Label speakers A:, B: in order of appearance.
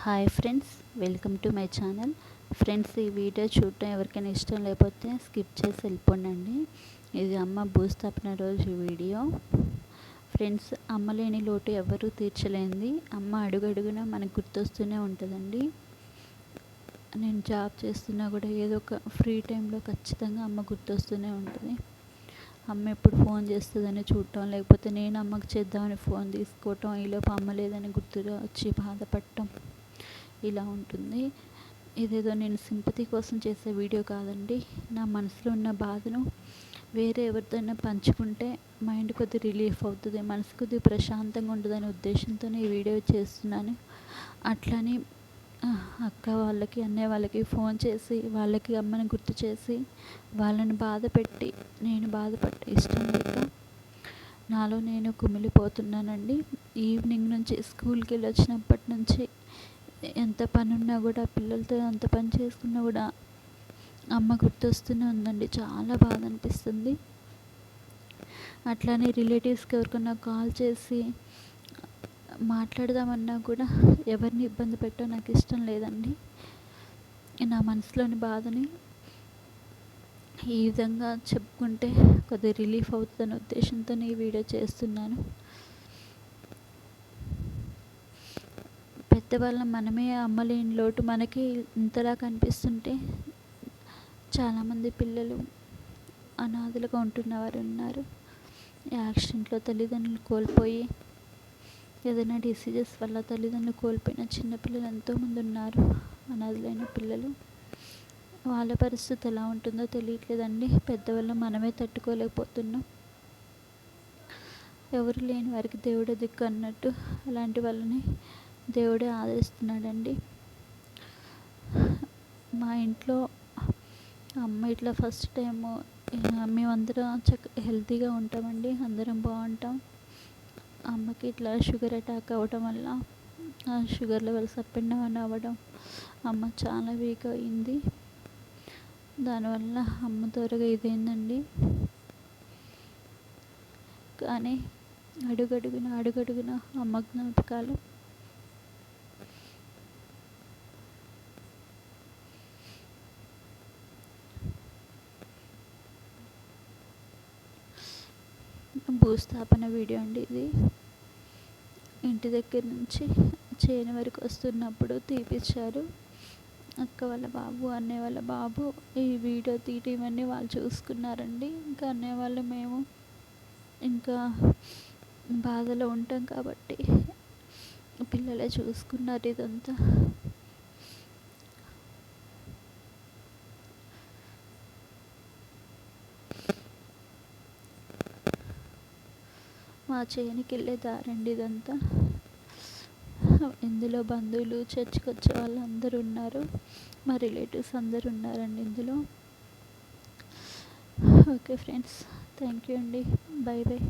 A: Hi friends welcome to my channel. Friends ఈ video చూడటం ఎవరికైనా ఇష్టం లేకపోతే స్కిప్ చేసి వెళ్ళిపోండి ఇది అమ్మ భూస్థాపన రోజు వీడియో. ఫ్రెండ్స్ అమ్మ లేని లోటు ఎవరూ తీర్చలేంది అమ్మ అడుగడుగున మనకు గుర్తొస్తూనే ఉంటుందండి. నేను జాబ్ చేస్తున్నా కూడా ఏదో ఒక ఫ్రీ టైంలో ఖచ్చితంగా అమ్మ గుర్తొస్తూనే ఉంటుంది. అమ్మ ఎప్పుడు ఫోన్ చేస్తుందని చూడటం లేకపోతే నేను అమ్మకి చేద్దామని ఫోన్ తీసుకోవటం ఈలోపు అమ్మ లేదని గుర్తుగా వచ్చి బాధపడటం. ఇలా ఉంటుంది. ఇదేదో నేను సింపతి కోసం చేసే వీడియో కాదండి. నా మనసులో ఉన్న బాధను వేరే ఎవరితోనైనా పంచుకుంటే మైండ్ కొద్ది రిలీఫ్ అవుతుంది. మనసు కొద్ది ప్రశాంతంగా ఉంటుందనే ఉద్దేశంతోనే ఈ వీడియో చేస్తున్నాను. అట్లని అక్క వాళ్ళకి అన్నయ్య వాళ్ళకి ఫోన్ చేసి వాళ్ళకి అమ్మని గుర్తు చేసి వాళ్ళని బాధ పెట్టి నేను బాధపడ్డ ఇష్టం లేక నాలో నేను కుమిలిపోతున్నానండి. ఈవినింగ్ నుంచి స్కూల్కి వెళ్ళి వచ్చినప్పటి నుంచి ఎంత పని ఉన్నా కూడా పిల్లలతో ఎంత పని చేసుకున్నా కూడా అమ్మ గుర్తొస్తూనే ఉందండి. చాలా బాధ అనిపిస్తుంది. అట్లానే రిలేటివ్స్కి ఎవరికన్నా కాల్ చేసి మాట్లాడదామన్నా కూడా ఎవరిని ఇబ్బంది పెట్టో నాకు ఇష్టం లేదండి. నా మనసులోని బాధని ఈ విధంగా చెప్పుకుంటే కొద్దిగా రిలీఫ్ అవుతుందనే ఉద్దేశంతో ఈ వీడియో చేస్తున్నాను. పెద్దవాళ్ళం మనమే అమ్మలేని లోటు మనకి ఇంతలా కనిపిస్తుంటే చాలామంది పిల్లలు అనాథలుగా ఉంటున్నవారు ఉన్నారు. యాక్సిడెంట్లో తల్లిదండ్రులు కోల్పోయి ఏదైనా డిసీజెస్ వల్ల తల్లిదండ్రులు కోల్పోయిన చిన్నపిల్లలు ఎంతోమంది ఉన్నారు. అనాథలైన పిల్లలు వాళ్ళ పరిస్థితి ఎలా ఉంటుందో తెలియట్లేదండి. పెద్దవాళ్ళు మనమే తట్టుకోలేకపోతున్నాం. ఎవరు లేని వారికి దేవుడే దిక్కు అన్నట్టు అలాంటి వాళ్ళని దేవుడే ఆదరిస్తున్నాడండి. మా ఇంట్లో అమ్మ ఇట్లా ఫస్ట్ టైము మేమందరం చక్క హెల్తీగా ఉంటామండి అందరం బాగుంటాం. అమ్మకి ఇట్లా షుగర్ అటాక్ అవ్వడం వల్ల sugar levels up and down అవ్వడం అమ్మ చాలా వీక్ అయింది. దానివల్ల అమ్మ త్వరగా ఇదైందండి. కానీ అడుగడుగున అడుగడుగున అమ్మ జ్ఞాపకాలు భూస్థాపన వీడియో అండి ఇది. ఇంటి దగ్గర నుంచి చేను వరకు వస్తున్నప్పుడు తీపిచ్చారు. అక్క వాళ్ళ బాబు అన్నయ్య వాళ్ళ బాబు ఈ వీడియో తీయటం ఇవన్నీ వాళ్ళు చూసుకున్నారండి. ఇంకా అన్నయ్య వాళ్ళు మేము ఇంకా బాధలో ఉంటాం కాబట్టి పిల్లలే చూసుకున్నారు ఇదంతా. మా చేనికి వెళ్ళే దారండి ఇదంతా. ఇందులో బంధువులు చర్చికి వచ్చే వాళ్ళు అందరూ ఉన్నారు మా రిలేటివ్స్ అందరూ ఉన్నారండి ఇందులో. ఓకే ఫ్రెండ్స్ థ్యాంక్ యూ అండి. Bye bye